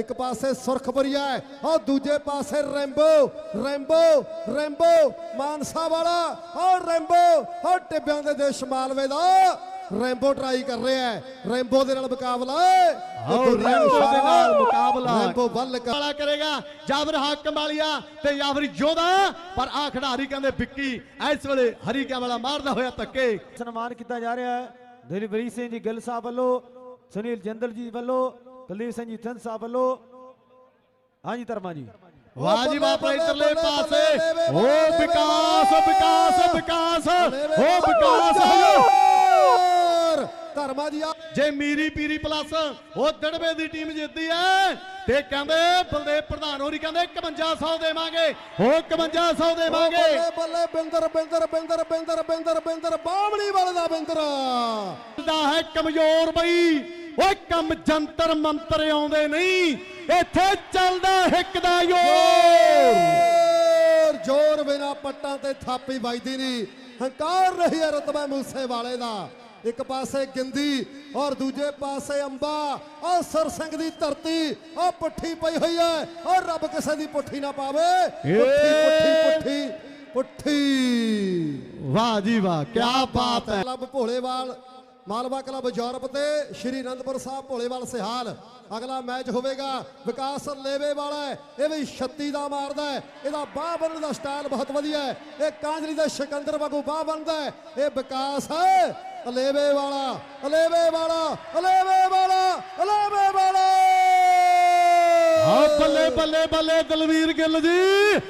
ਇੱਕ ਪਾਸੇ ਸੁਰਖਪੁਰੀਆ ਹੈ ਔਰ ਦੂਜੇ ਪਾਸੇ ਰੈਂਬੋ ਰੈਂਬੋ ਰੈਂਬੋ ਮਾਨਸਾ ਵਾਲਾ ਔਰ ਰੈਂਬੋ ਔਰ ਟਿੱਬਿਆਂ ਦੇ ਦੇਸ਼ ਮਾਲਵੇ ਦਾ ਰੈਂਬੋ ਟਰਾਈ ਕਰ ਰਿਹਾ ਹੈ ਰੈਂਬੋ ਦੇ ਨਾਲ ਮੁਕਾਬਲਾ ਆਓ ਰੈਂਬੋ ਦੇ ਨਾਲ ਮੁਕਾਬਲਾ ਰੈਂਬੋ ਵੱਲ ਕਰ ਵਾਲਾ ਕਰੇਗਾ ਜਾਬਰ ਹਾਕਮ ਵਾਲੀਆ ਤੇ ਜਾਬਰ ਜੋਦਾ ਪਰ ਆ ਖਿਡਾਰੀ ਕਹਿੰਦੇ ਵਿੱਕੀ ਇਸ ਵੇਲੇ ਹਰੀ ਕਿਆ ਵਾਲਾ ਮਾਰਦਾ ਹੋਇਆ ਧੱਕੇ। ਸਨਮਾਨ ਕੀਤਾ ਜਾ ਰਿਹਾ ਹੈ। ਦਿਲਬਰੀ ਸਿੰਘ ਜੀ ਗਿੱਲ ਸਾਹਿਬ ਵੱਲੋਂ ਸੁਨੀਲ ਜੰਦਲ ਜੀ ਵੱਲੋਂ ਕੁਲਦੀਪ ਸਿੰਘ ਜੀ ਥੰਦ ਸਾਹਿਬ ਵੱਲੋਂ। ਹਾਂਜੀ ਧਰਮਾ ਜੀ। ਵਾਹ ਜੀ ਵਾਹ ਇਧਰਲੇ ਪਾਸੇ। ਓ ਵਿਕਾਸ ਵਿਕਾਸ ਵਿਕਾਸ। ਓ ਵਿਕਾਸ ਧਰਮਾ ਜੀ ਜੇ ਮੀਰੀ ਪੀਰੀ ਪਲੱਸ ਉਹ ਦੜਵੇ ਦੀ ਟੀਮ ਜਿੱਤਦੀ ਐ ਤੇ ਕਹਿੰਦੇ ਬਲਦੇਵ ਪ੍ਰਧਾਨ ਹੋਰੀ ਕਹਿੰਦੇ 5100 ਦੇਵਾਂਗੇ। ਉਹ 5100 ਦੇਵਾਂਗੇ ਬੱਲੇ ਬੱਲੇ ਬਿੰਦਰ ਬਿੰਦਰ ਬਿੰਦਰ ਬਿੰਦਰ ਬਿੰਦਰ ਬਿੰਦਰ ਬਾਵਲੀ ਵਾਲੇ ਦਾ ਬਿੰਦਰ। ਦਾ ਹੈ ਕਮਜ਼ੋਰ ਬਈ। ਓਏ ਕੰਮ ਜੰਤਰ ਮੰਤਰ ਆਉਂਦੇ ਨਹੀਂ ਇੱਥੇ ਚੱਲਦਾ ਹਿੱਕ ਦਾ ਜ਼ੋਰ। ਜ਼ੋਰ ਬਿਨਾ ਪੱਟਾਂ ਤੇ ਥਾਪੀ ਵੱਜਦੀ ਨਹੀਂ। ਹੰਕਾਰ ਰਹੀ ਹੈ ਰਤਬਾ ਮੂਸੇ ਵਾਲੇ ਦਾ। ਇੱਕ ਪਾਸੇ ਗਿੰਦੀ ਔਰ ਦੂਜੇ ਪਾਸੇ ਅੰਬਾ। ਔਰ ਸਰ ਸਿੰਘ ਦੀ ਧਰਤੀ ਉਹ ਪੁੱਠੀ ਪਈ ਹੋਈ ਹੈ। ਔਰ ਰੱਬ ਕਿਸੇ ਦੀ ਪੁੱਠੀ ਨਾ ਪਾਵੇ। ਪੁੱਠੀ ਪੁੱਠੀ ਪੁੱਠੀ ਪੁੱਠੀ। ਵਾਹ ਜੀ ਵਾਹ ਕੀ ਬਾਤ ਹੈ। Club Bholewal Malwa club Europe ਤੇ ਸ਼੍ਰੀ ਅਨੰਦਪੁਰ ਸਾਹਿਬ ਭੋਲੇਵਾਲ ਸਿਹਾਲ। ਅਗਲਾ ਮੈਚ ਹੋਵੇਗਾ ਵਿਕਾਸ ਲੇਵੇ ਵਾਲਾ ਹੈ। ਇਹ ਵੀ 36 ਦਾ ਮਾਰਦਾ ਹੈ। ਇਹਦਾ ਬਾਹ ਬੰਨਣ ਦਾ ਸਟਾਈਲ ਬਹੁਤ ਵਧੀਆ ਹੈ। ਇਹ ਕਾਂਜਲੀ ਦਾ ਸਿਕੰਦਰ ਵਾਂਗੂ ਬਾਹ ਬੰਨਦਾ ਹੈ। ਇਹ ਵਿਕਾਸ ਹੈ ਅਲੇਵੇ ਵਾਲਾ ਅਲੇਵੇ ਵਾਲਾ ਅਲੇਵੇ ਵਾਲਾ ਅਲੇਵੇ ਵਾਲਾ! ਆ ਬੱਲੇ ਬੱਲੇ ਬੱਲੇ, ਦਲਵੀਰ ਗਿੱਲ ਜੀ।